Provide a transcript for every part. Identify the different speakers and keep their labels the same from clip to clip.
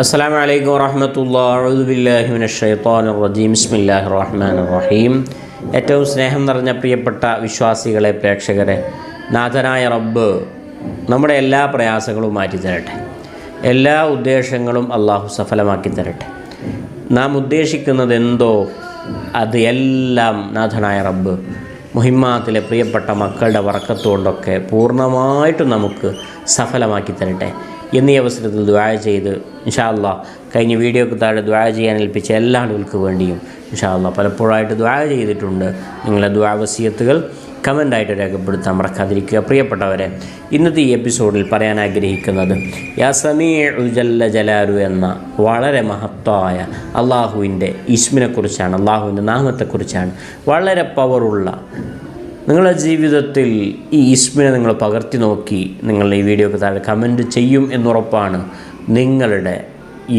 Speaker 1: അസ്സാം വലൈക്കും بسم الله റഹ്മാൻ റഹീം ഏറ്റവും സ്നേഹം നിറഞ്ഞ പ്രിയപ്പെട്ട വിശ്വാസികളെ പ്രേക്ഷകരെ നാഥനായ റബ്ബ് നമ്മുടെ എല്ലാ പ്രയാസങ്ങളും മാറ്റി തരട്ടെ എല്ലാ ഉദ്ദേശങ്ങളും അള്ളാഹു സഫലമാക്കി തരട്ടെ നാം ഉദ്ദേശിക്കുന്നത് എന്തോ അത് എല്ലാം നാഥനായ റബ്ബ് മുഹിമാത്തിലെ പ്രിയപ്പെട്ട മക്കളുടെ വറക്കത്തുകൊണ്ടൊക്കെ പൂർണമായിട്ടും നമുക്ക് സഫലമാക്കി തരട്ടെ എന്നീ അവസരത്തിൽ ദ്വായ ചെയ്ത് ഇൻഷാല്ല കഴിഞ്ഞ വീഡിയോക്ക് താഴെ ദ്വായ ചെയ്യാൻ ഏൽപ്പിച്ച എല്ലാ ആളുകൾക്ക് വേണ്ടിയും ഇൻഷാല്ല പലപ്പോഴായിട്ട് ദ്വായ ചെയ്തിട്ടുണ്ട്. നിങ്ങളെ ദ്വാവസീയത്തുകൾ കമന്റായിട്ട് രേഖപ്പെടുത്താൻ മറക്കാതിരിക്കുക. പ്രിയപ്പെട്ടവരെ ഇന്നത്തെ ഈ എപ്പിസോഡിൽ പറയാൻ ആഗ്രഹിക്കുന്നത് യാ സമീ ഉജല്ല ജലാലു എന്ന വളരെ മഹത്വമായ അള്ളാഹുവിന്റെ ഇസ്മിനെക്കുറിച്ചാണ് അള്ളാഹുവിന്റെ നാമത്തെക്കുറിച്ചാണ്. വളരെ പവറുള്ള നിങ്ങളുടെ ജീവിതത്തിൽ ഈ ഇസ്മിനെ നിങ്ങൾ പകർത്തി നോക്കി നിങ്ങൾ ഈ വീഡിയോക്ക് താഴെ കമന്റ് ചെയ്യും എന്നുറപ്പാണ് നിങ്ങളുടെ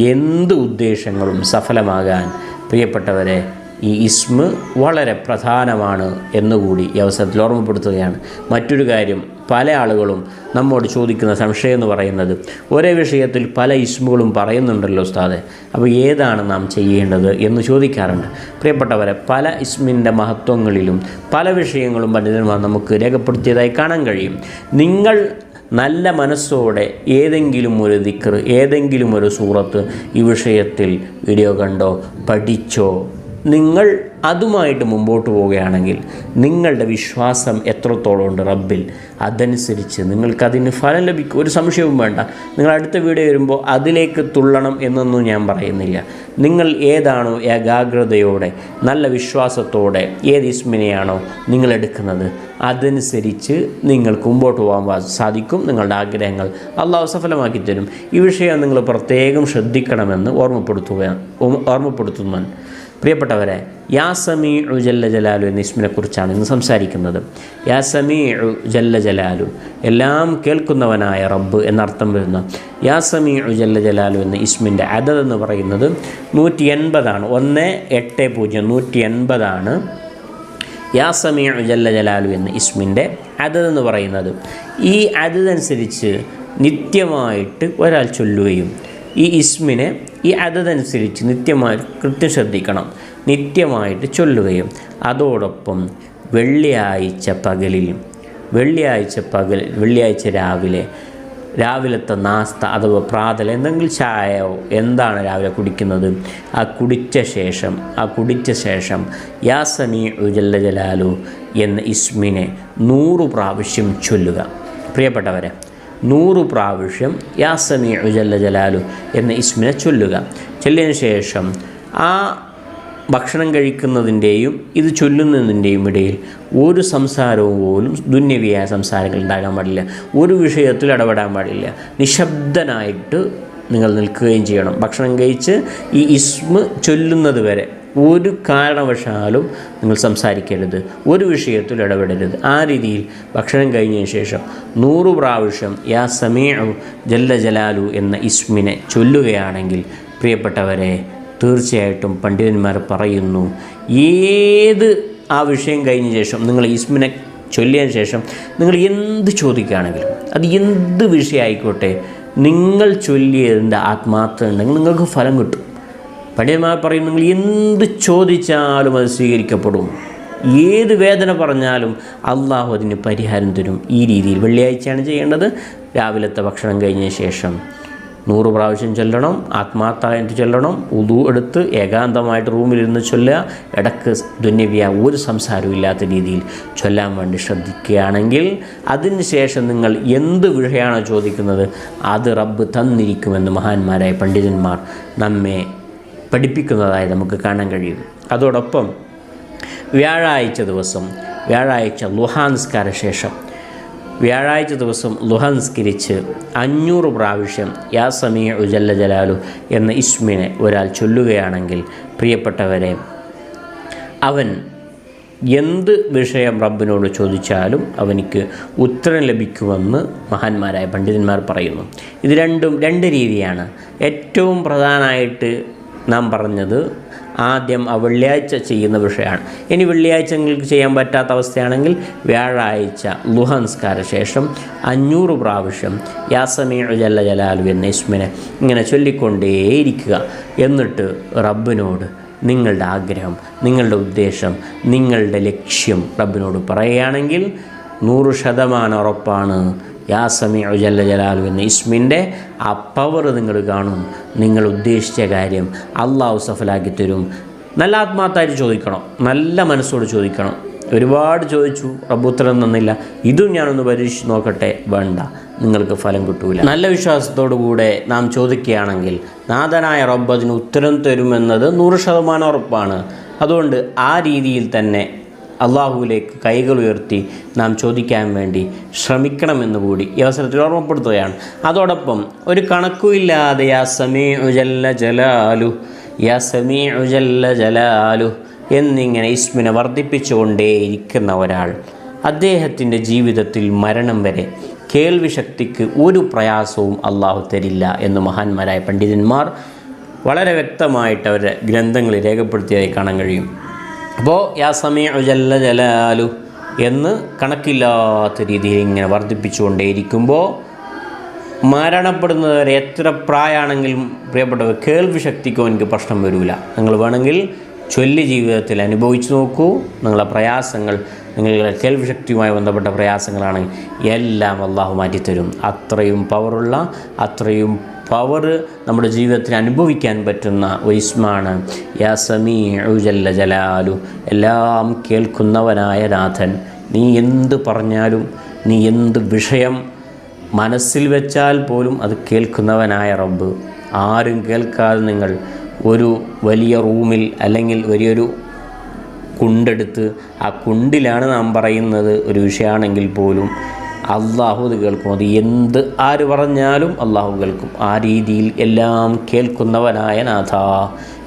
Speaker 1: എന്ത് ഉദ്ദേശങ്ങളും സഫലമാകാൻ പ്രിയപ്പെട്ടവരെ ഈ ഇസ്മ് വളരെ പ്രധാനമാണ് എന്നുകൂടി ഈ അവസരത്തിൽ ഓർമ്മപ്പെടുത്തുകയാണ്. മറ്റൊരു കാര്യം പല ആളുകളും നമ്മോട് ചോദിക്കുന്ന സംശയം എന്ന് പറയുന്നത് ഒരേ വിഷയത്തിൽ പല ഇസ്മുകളും പറയുന്നുണ്ടല്ലോ ഉസ്താദെ അപ്പോൾ ഏതാണ് നാം ചെയ്യേണ്ടത് എന്ന് ചോദിക്കാറുണ്ട്. പ്രിയപ്പെട്ടവരെ പല ഇസ്മിന്റെ മഹത്വങ്ങളിലും പല വിഷയങ്ങളും പണ്ഡിതന്മാർ നമുക്ക് രേഖപ്പെടുത്തിയതായി കാണാൻ കഴിയും. നിങ്ങൾ നല്ല മനസ്സോടെ ഏതെങ്കിലും ഒരു ദിക്കർ ഏതെങ്കിലും ഒരു സൂറത്ത് ഈ വിഷയത്തിൽ വീഡിയോ കണ്ടോ പഠിച്ചോ നിങ്ങൾ അതുമായിട്ട് മുമ്പോട്ട് പോവുകയാണെങ്കിൽ നിങ്ങളുടെ വിശ്വാസം എത്രത്തോളം ഉണ്ട് റബ്ബിൽ? അതനുസരിച്ച് നിങ്ങൾക്കതിന് ഫലം ലഭിക്കും. ഒരു സംശയവും വേണ്ട. നിങ്ങൾ അടുത്ത വീഡിയോ വരുമ്പോൾ അതിലേക്ക് തുള്ളണം എന്നൊന്നും ഞാൻ പറയുന്നില്ല. നിങ്ങൾ ഏതാണോ ഏകാഗ്രതയോടെ നല്ല വിശ്വാസത്തോടെ ഏത് ഇസ്മിനെയാണോ നിങ്ങൾ എടുക്കുന്നത് അതനുസരിച്ച് നിങ്ങൾക്ക് മുമ്പോട്ട് പോകാൻ സാധിക്കും നിങ്ങളുടെ ആഗ്രഹങ്ങൾ. അള്ളാഹു സഫലമാക്കി തരും. ഈ വിഷയം നിങ്ങൾ പ്രത്യേകം ശ്രദ്ധിക്കണമെന്ന് ഓർമ്മപ്പെടുത്തുക ഓർമ്മപ്പെടുത്തുന്നു. പ്രിയപ്പെട്ടവരെ യാ സമീ ഉ ജല്ല ജലാലു എന്ന ഇസ്മിനെക്കുറിച്ചാണ് ഇന്ന് സംസാരിക്കുന്നത്. യാ സമീ ഉ ജല്ല ജലാലു എല്ലാം കേൾക്കുന്നവനായ റബ്ബ് എന്നർത്ഥം വരുന്ന യാ സമീ ഉ ജല്ല ജലാലു എന്ന ഇസ്മിന്റെ അതത് എന്ന് പറയുന്നത് നൂറ്റി എൺപതാണ് ഒന്ന് എട്ട് പൂജ്യം നൂറ്റി എൺപതാണ് യാ സമീ ഉ ജല്ല ജലാലു എന്ന ഇസ്മിന്റെ അതത് എന്ന് പറയുന്നത്. ഈ അതതനുസരിച്ച് നിത്യമായിട്ട് ഒരാൾ ചൊല്ലുകയും ഈ ഇസ്മിനെ ഈ അതതനുസരിച്ച് നിത്യമായി കൃത്യം ശ്രദ്ധിക്കണം. നിത്യമായിട്ട് ചൊല്ലുകയും അതോടൊപ്പം വെള്ളിയാഴ്ച പകലിൽ വെള്ളിയാഴ്ച പകൽ വെള്ളിയാഴ്ച രാവിലെ രാവിലത്തെ നാസ്ത അഥവാ പ്രാതൽ എന്തെങ്കിലും ചായയോ എന്താണ് രാവിലെ കുടിക്കുന്നത്? ആ കുടിച്ച ശേഷം ആ കുടിച്ച ശേഷം യാസമി ഉജല്ല ജലാലു എന്ന ഇസ്മിനെ നൂറ് പ്രാവശ്യം ചൊല്ലുക. പ്രിയപ്പെട്ടവരെ നൂറ് പ്രാവശ്യം യാസമി ജല്ല ജലാലു എന്ന ഇസ്മിനെ ചൊല്ലുക. ചൊല്ലിയതിന് ശേഷം ആ ഭക്ഷണം കഴിക്കുന്നതിന്റെയും ഇത് ചൊല്ലുന്നതിന്റെയും ഇടയിൽ ഒരു സംസാരവും പോലും ദുന്യവിയായ സംസാരങ്ങൾ ഉണ്ടാകാൻ പാടില്ല. ഒരു വിഷയത്തിൽ ഇടപെടാൻ പാടില്ല. നിശബ്ദനായിട്ട് നിങ്ങൾ നിൽക്കുകയും ചെയ്യണം. ഭക്ഷണം കഴിച്ച് ഈ ഇസ്മ് ചൊല്ലുന്നത് വരെ ഒരു കാരണവശാലും നിങ്ങൾ സംസാരിക്കരുത്. ഒരു വിഷയത്തിൽ ഇടപെടരുത്. ആ രീതിയിൽ ഭക്ഷണം കഴിഞ്ഞതിന് ശേഷം നൂറ് പ്രാവശ്യം യാ സമീഉ ജല്ല ജലാലു എന്ന ഇസ്മിനെ ചൊല്ലുകയാണെങ്കിൽ പ്രിയപ്പെട്ടവരെ തീർച്ചയായിട്ടും പണ്ഡിതന്മാർ പറയുന്നു ഏത് ആ വിഷയം കഴിഞ്ഞ ശേഷം നിങ്ങൾ ഇസ്മിനെ ചൊല്ലിയതിന് ശേഷം നിങ്ങൾ എന്ത് ചോദിക്കുകയാണെങ്കിലും അത് എന്ത് വിഷയമായിക്കോട്ടെ നിങ്ങൾ ചൊല്ലിയതിന്റെ ആത്മാർത്ഥത ഉണ്ടെങ്കിൽ നിങ്ങൾക്ക് ഫലം കിട്ടും. പണ്ഡിതന്മാർ പറയും നിങ്ങൾ എന്ത് ചോദിച്ചാലും അത് സ്വീകരിക്കപ്പെടും. ഏത് വേദന പറഞ്ഞാലും അള്ളാഹു അതിന് പരിഹാരം തരും. ഈ രീതിയിൽ വെള്ളിയാഴ്ചയാണ് ചെയ്യേണ്ടത്. രാവിലത്തെ ഭക്ഷണം കഴിഞ്ഞ ശേഷം നൂറ് പ്രാവശ്യം ചൊല്ലണം ആത്മാർത്ഥമായിട്ട് ചൊല്ലണം ഉതു എടുത്ത് ഏകാന്തമായിട്ട് റൂമിലിരുന്ന് ചൊല്ലുക ഇടയ്ക്ക് ദുന്യവ്യ ഒരു സംസാരവും ഇല്ലാത്ത രീതിയിൽ ചൊല്ലാൻ വേണ്ടി ശ്രദ്ധിക്കുകയാണെങ്കിൽ അതിന് ശേഷം നിങ്ങൾ എന്ത് വിഷയമാണോ ചോദിക്കുന്നത് അത് റബ്ബ് തന്നിരിക്കുമെന്ന് മഹാന്മാരായ പണ്ഡിതന്മാർ നമ്മെ പഠിപ്പിക്കുന്നതായി നമുക്ക് കാണാൻ കഴിയും. അതോടൊപ്പം വ്യാഴാഴ്ച ദിവസം വ്യാഴാഴ്ച ലുഹാൻസ്കാര ശേഷം വ്യാഴാഴ്ച ദിവസം ലുഹൻസ്കരിച്ച് അഞ്ഞൂറ് പ്രാവശ്യം യാ സമീ ഉജല്ല ജലാലു എന്ന ഇസ്മിനെ ഒരാൾ ചൊല്ലുകയാണെങ്കിൽ പ്രിയപ്പെട്ടവരെ അവൻ എന്ത് വിഷയം റബ്ബിനോട് ചോദിച്ചാലും അവനിക്ക് ഉത്തരം ലഭിക്കുമെന്ന് മഹാന്മാരായ പണ്ഡിതന്മാർ പറയുന്നു. ഇത് രണ്ടും രണ്ട് രീതിയാണ്. ഏറ്റവും പ്രധാനമായിട്ട് നാം പറഞ്ഞത് ആദ്യം ആ വെള്ളിയാഴ്ച ചെയ്യുന്ന വിഷയമാണ്. ഇനി വെള്ളിയാഴ്ച നിങ്ങൾക്ക് ചെയ്യാൻ പറ്റാത്ത അവസ്ഥയാണെങ്കിൽ വ്യാഴാഴ്ച ലുഹംസ്കാര ശേഷം അഞ്ഞൂറ് പ്രാവശ്യം യാസമീ ജല്ല ജലാലു എന്ന ഇസ്മിനെ ഇങ്ങനെ ചൊല്ലിക്കൊണ്ടേയിരിക്കുക. എന്നിട്ട് റബ്ബിനോട് നിങ്ങളുടെ ആഗ്രഹം നിങ്ങളുടെ ഉദ്ദേശം നിങ്ങളുടെ ലക്ഷ്യം റബ്ബിനോട് പറയുകയാണെങ്കിൽ നൂറ് ശതമാനം ഉറപ്പാണ്. യാ സമീഉ ജല്ല ജലാലു എന്ന ഇസ്മിന്റെ ആ പവർ നിങ്ങൾ കാണും നിങ്ങൾ ഉദ്ദേശിച്ച കാര്യം അള്ളാഹു സഫലാക്കി തരും. നല്ല ആത്മാർത്ഥമായിട്ട് ചോദിക്കണം നല്ല മനസ്സോട് ചോദിക്കണം. ഒരുപാട് ചോദിച്ചു റബ്ബുത്തരം തന്നില്ല. ഇതും ഞാനൊന്ന് പരീക്ഷിച്ച് നോക്കട്ടെ വേണ്ട. നിങ്ങൾക്ക് ഫലം കിട്ടൂല. നല്ല വിശ്വാസത്തോടു കൂടെ നാം ചോദിക്കുകയാണെങ്കിൽ നാഥനായ റബ്ബ് അതിന് ഉത്തരം തരുമെന്നത് നൂറ് ശതമാനം ഉറപ്പാണ്. അതുകൊണ്ട് ആ രീതിയിൽ തന്നെ അള്ളാഹുവിലേക്ക് കൈകൾ ഉയർത്തി നാം ചോദിക്കാൻ വേണ്ടി ശ്രമിക്കണമെന്ന് കൂടി ഈ അവസരത്തിൽ ഓർമ്മപ്പെടുത്തുകയാണ്. അതോടൊപ്പം ഒരു കണക്കുമില്ലാതെ യാ സമീ ഉജല്ല ജലാലു യാ സമീ ഉജല്ല ജലാലു എന്നിങ്ങനെ ഇസ്മിനെ വർദ്ധിപ്പിച്ചുകൊണ്ടേയിരിക്കുന്ന ഒരാൾ അദ്ദേഹത്തിന്റെ ജീവിതത്തിൽ മരണം വരെ കേൾവി ശക്തിക്ക് ഒരു പ്രയാസവും അള്ളാഹു തരില്ല എന്ന് മഹാന്മാരായ പണ്ഡിതന്മാർ വളരെ വ്യക്തമായിട്ട് അവരുടെ ഗ്രന്ഥങ്ങളിൽ രേഖപ്പെടുത്തിയതായി കാണാൻ കഴിയും. അപ്പോൾ യാ സമയ ജല്ല ജലാലു എന്ന് കണക്കില്ലാത്ത രീതിയിൽ ഇങ്ങനെ വർദ്ധിപ്പിച്ചുകൊണ്ടേയിരിക്കുമ്പോൾ മരണപ്പെടുന്നവരെ എത്ര പ്രായമാണെങ്കിലും പ്രിയപ്പെട്ടവർ കേൾവി ശക്തിക്കോ എനിക്ക് പ്രശ്നം വരില്ല നിങ്ങൾ വേണമെങ്കിൽ ചൊല്ലി ജീവിതത്തിൽ അനുഭവിച്ചു നോക്കൂ. നിങ്ങളുടെ പ്രയാസങ്ങൾ നിങ്ങളുടെ കേൾവി ശക്തിയുമായി ബന്ധപ്പെട്ട പ്രയാസങ്ങളാണെങ്കിൽ എല്ലാം അള്ളാഹു മാറ്റിത്തരും. അത്രയും പവറുള്ള അത്രയും പവർ നമ്മുടെ ജീവിതത്തിൽ അനുഭവിക്കാൻ പറ്റുന്ന ഒരു ഇസ്മാണ് യാ സമീ ജല്ല ജലാലു. എല്ലാം കേൾക്കുന്നവനായ നാഥൻ. നീ എന്ത് പറഞ്ഞാലും നീ എന്ത് വിഷയം മനസ്സിൽ വെച്ചാൽ പോലും അത് കേൾക്കുന്നവനായ റബ്ബ്. ആരും കേൾക്കാതെ നിങ്ങൾ ഒരു വലിയ റൂമിൽ അല്ലെങ്കിൽ വലിയൊരു കുണ്ടെടുത്ത് ആ കുണ്ടിലാണ് നാം പറയുന്നത് ഒരു വിഷയമാണെങ്കിൽ പോലും അള്ളാഹു അത് കേൾക്കും. അത് എന്ത് ആര് പറഞ്ഞാലും അള്ളാഹു കേൾക്കും. ആ രീതിയിൽ എല്ലാം കേൾക്കുന്നവനായ നാഥ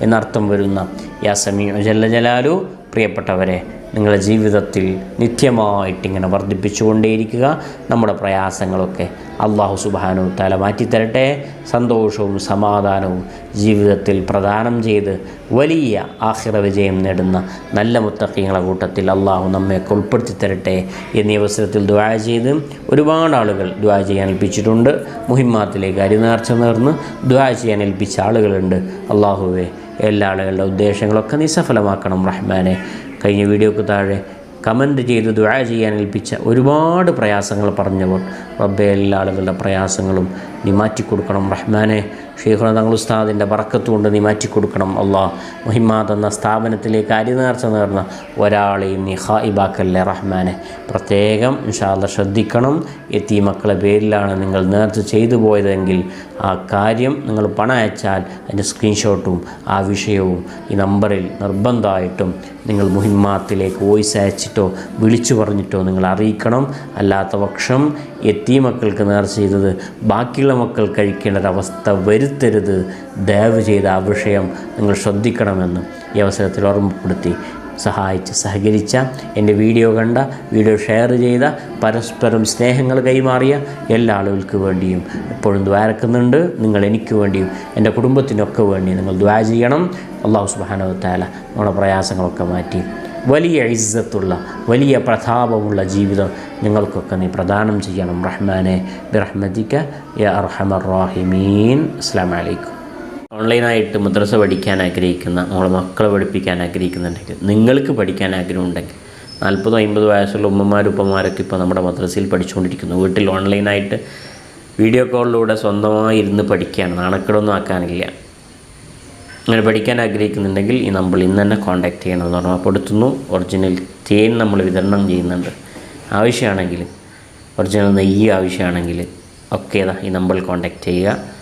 Speaker 1: എന്നർത്ഥം വരുന്ന യാ സമീ ജല്ല ജലാലു. പ്രിയപ്പെട്ടവരെ നിങ്ങളുടെ ജീവിതത്തിൽ നിത്യമായിട്ടിങ്ങനെ വർദ്ധിപ്പിച്ചുകൊണ്ടേയിരിക്കുക. നമ്മുടെ പ്രയാസങ്ങളൊക്കെ അള്ളാഹു സുബാനു തല മാറ്റിത്തരട്ടെ. സന്തോഷവും സമാധാനവും ജീവിതത്തിൽ പ്രദാനം ചെയ്ത് വലിയ ആഹ്ര വിജയം നേടുന്ന നല്ല മുത്തക്കിങ്ങളെ കൂട്ടത്തിൽ അള്ളാഹു നമ്മയൊക്കെ ഉൾപ്പെടുത്തി തരട്ടെ എന്നീ അവസരത്തിൽ ദ്വാ ചെയ്ത് ഒരുപാട് ആളുകൾ ദ്വാ ചെയ്യാൻ ഏൽപ്പിച്ചിട്ടുണ്ട്. മുഹിമാത്തിലേക്ക് അരിനേർച്ച നേർന്ന് ദ്വാ ചെയ്യാൻ ഏൽപ്പിച്ച ആളുകളുണ്ട്. അള്ളാഹുവെ എല്ലാ ആളുകളുടെ ഉദ്ദേശങ്ങളൊക്കെ നിസ്സഫലമാക്കണം റഹ്മാനെ. കഴിഞ്ഞ വീഡിയോക്ക് താഴെ കമന്റ് ചെയ്ത് ദുആ ചെയ്യാൻ ഏൽപ്പിച്ച ഒരുപാട് പ്രയാസങ്ങൾ പറഞ്ഞവർ റബ്ബെ എല്ലാ ആളുകളുടെ പ്രയാസങ്ങളും നീ മാറ്റിക്കൊടുക്കണം റഹ്മാനെ ഷെയ്ഖുന തങ്ങൾ ഉസ്താദിന്റെ ബറക്കത്ത് കൊണ്ട് നീ മാറ്റിക്കൊടുക്കണം അള്ളാഹ് മുഹിമാദ് എന്ന സ്ഥാപനത്തിലേക്ക് അരിനേർച്ച നേർന്ന ഒരാളെയും നീ ഹായിബാക്കല്ലേ റഹ്മാനെ. പ്രത്യേകം ഇൻഷാല്ല ശ്രദ്ധിക്കണം. എത്തി മക്കളെ പേരിലാണ് നിങ്ങൾ നേർച്ച ചെയ്തു പോയതെങ്കിൽ ആ കാര്യം നിങ്ങൾ പണം അയച്ചാൽ അതിന്റെ സ്ക്രീൻഷോട്ടും ആ വിഷയവും ഈ നമ്പറിൽ നിർബന്ധമായിട്ടും നിങ്ങൾ മുഹിമാത്തിലേക്ക് വോയിസ് അയച്ചിട്ടോ വിളിച്ചു പറഞ്ഞിട്ടോ നിങ്ങൾ അറിയിക്കണം. അല്ലാത്ത പക്ഷം എത്തി മക്കൾക്ക് നേർച്ച ചെയ്തത് ബാക്കിയുള്ള മക്കൾ കഴിക്കേണ്ട അവസ്ഥ വരുത്തരുത്. ദയവ് ചെയ്ത ആ വിഷയം നിങ്ങൾ ശ്രദ്ധിക്കണമെന്ന് ഈ അവസരത്തിൽ ഓർമ്മപ്പെടുത്തി സഹായിച്ച് സഹകരിച്ച എന്റെ വീഡിയോ കണ്ട വീഡിയോ ഷെയർ ചെയ്ത പരസ്പരം സ്നേഹങ്ങൾ കൈമാറിയ എല്ലാ ആളുകൾക്ക് വേണ്ടിയും എപ്പോഴും ദ്വാരക്കുന്നുണ്ട് നിങ്ങൾ എനിക്ക് വേണ്ടിയും എന്റെ കുടുംബത്തിനൊക്കെ വേണ്ടിയും നിങ്ങൾ ദ്വാ ചെയ്യണം. അള്ളാഹു സുബാനവത്താല നമ്മുടെ പ്രയാസങ്ങളൊക്കെ മാറ്റി. വലിയ ഇസ്സത്തുള്ള വലിയ പ്രതാപമുള്ള ജീവിതം നിങ്ങൾക്കൊക്കെ നീ പ്രദാനം ചെയ്യണം. റഹ്മാനെ ബിറഹ്മദിക്ക യ അർഹമർ റാഹിമീൻ. അസ്സാം വലൈക്കും ഓൺലൈനായിട്ട് മദ്രസ പഠിക്കാൻ ആഗ്രഹിക്കുന്ന നമ്മളെ മക്കളെ പഠിപ്പിക്കാൻ ആഗ്രഹിക്കുന്നുണ്ടെങ്കിൽ നിങ്ങൾക്ക് പഠിക്കാൻ ആഗ്രഹമുണ്ടെങ്കിൽ നാൽപ്പതോ അമ്പതോ വയസ്സുള്ള ഉമ്മമാരും ഉപ്പമാരൊക്കെ ഇപ്പോൾ നമ്മുടെ മദ്രസയിൽ പഠിച്ചുകൊണ്ടിരിക്കുന്നു. വീട്ടിൽ ഓൺലൈനായിട്ട് വീഡിയോ കോളിലൂടെ സ്വന്തമായി ഇരുന്ന് പഠിക്കുകയാണ്. നാണക്കേടൊന്നും ആക്കാനില്ല. അങ്ങനെ പഠിക്കാൻ ആഗ്രഹിക്കുന്നുണ്ടെങ്കിൽ ഈ നമ്പർ ഇന്ന് തന്നെ കോൺടാക്ട് ചെയ്യണമെന്ന് ഓർമ്മപ്പെടുത്തുന്നു ഒറിജിനൽ തേൻ നമ്മൾ വിതരണം ചെയ്യുന്നുണ്ട്. ആവശ്യമാണെങ്കിൽ ഒറിജിനൽ നെയ്യ് ആവശ്യമാണെങ്കിൽ ഒക്കെ ഈ നമ്പറിൽ കോൺടാക്ട് ചെയ്യുക.